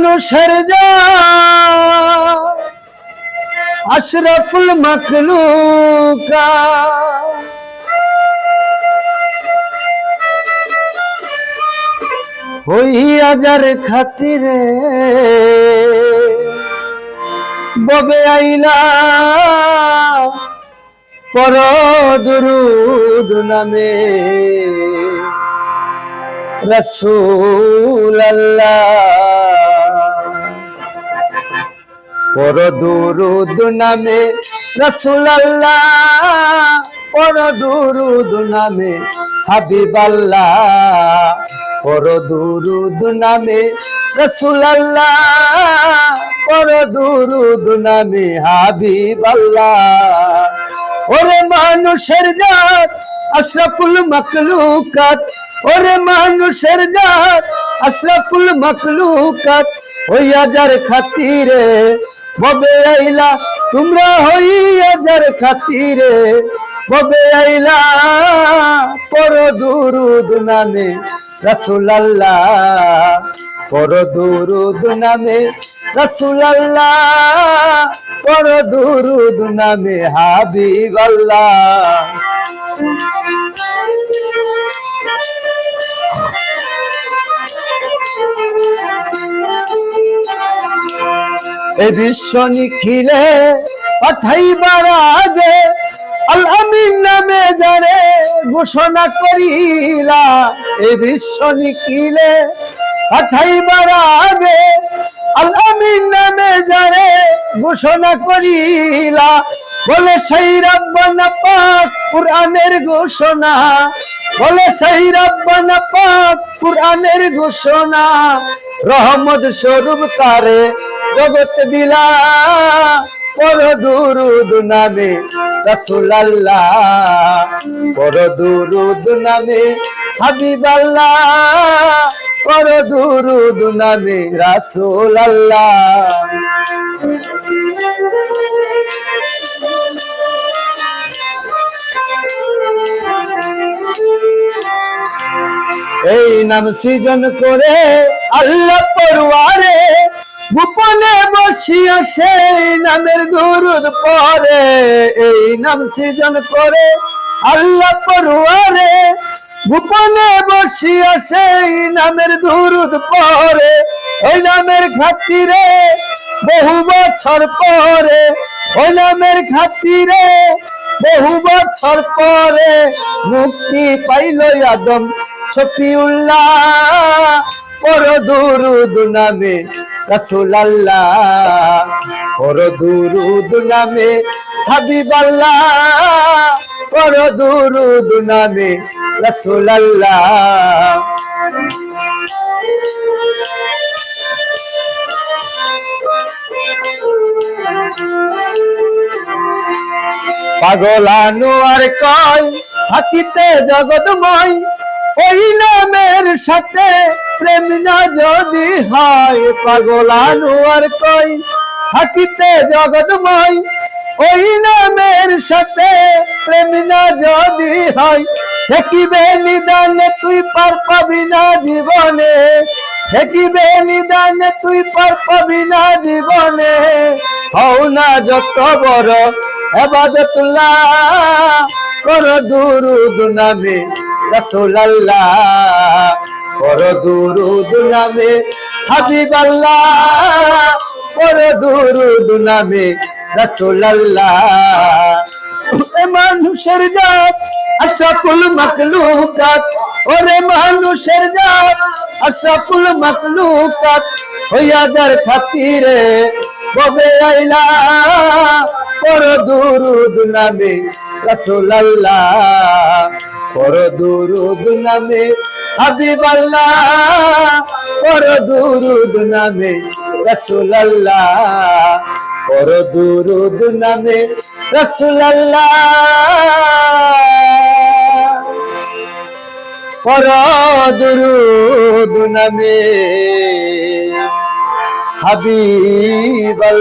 মানুষের যা আশরাফুল মখলুকা। হইয়া যার খাতিরে ববে আইলা। পর দুরুদ নামে রসুল পর দুরুদ নামে রসুল পর দুরুদ নামে হাবিব পর দুরুদ নামে রসুল পর দুরুদ নামে হাবিব ওরে মানুষের জাত, আশরাফুল মখলুকাত ওরে মানুষের জাত, আশরাফুল মখলুকাত, হইয়া যার খাতিরে, ববে আইলা তোমরা হইয়া যার খাতিরে, ববে আইলা পর দুরুদ নামে রসুলাল্লাহ পর দুরুদ নামে রসুলাল্লাহ পর দুরুদ নামে হাবিবাল্লাহ। এ বিশ্ব নিখিলে পাঠাইবার আগে। আল আমিন নামে জানে ঘোষণা করিলা এ বিশ্ব নিখিলে পাঠাইবার আগে আল আমিন নামে জানে ঘোষণা করিলা, বলে সেই রব্বানা পাক কুরআনের ঘোষণা। বলে সেই রব্বানা পাক কুরআনের ঘোষণা। রহমত স্বরূপ তারে জগৎ দিলা, পর দুরুদ নামে রসুলাল্লাহ। পর দুরুদ নামে হাবিবাল্লাহ পর দুরুদ নামে রাসুলাল্লাহ। এই নাম সৃজন করে আল্লাহ পড়ুয়ারে গোপনে বসিয়া সেই নামের দুরুদ পরে। এই নাম সৃজন করে আল্লাহ পড়ুয়ারে গোপনে বসিয়া সেই নামের দুরুদ পরে, ওই নামের খাতিরে বহু বছর পরে, ওই নামের খাতিরে বহু বছর পরে মুক্তি পাইল আদম শফিউল্লাহ। পর দুরুদ নামে রসুলাল্লাহ পর দুরুদ নামে হাবিবাল্লাহ পর দুরুদ নামে রসুলাল্লাহ। পাগলানু আর কয় হাকিতে জগৎময়, ওই নামের সাথে প্রেম না যদি হয়? পাগলানু আর কয় হাকিতে জগৎময়, ওই নামের সাথে প্রেম না যদি হয়, দেখিবে নিদানে তুই পার পাবি না জীবনে। দেখিবে নিদানে তুই পার পাবি না জীবনে। হও না যত বড় এবাদতুল্লাহ কর দুরুদ নামে রসুলাল্লাহ, কর দুরুদ নামে হাবিবাল্লাহ, কর দুরুদ নামে রসুলাল্লাহ। এ মানুষের জাত, আশরাফুল মখলুকাত। ওরে মানুষের জাত, আশরাফুল মখলুকাত। হইয়া যার খাতিরে ববে আইলা? পর দুরুদ নামে রসুলাল্লাহ। পর দুরুদ নামে হাবিবাল্লাহ। পর দুরুদ নামে রসুলাল্লাহ। পর দুরুদ নামে রসুল্লাহ পর দুরুদ নামে হাবিবাল্লাহ।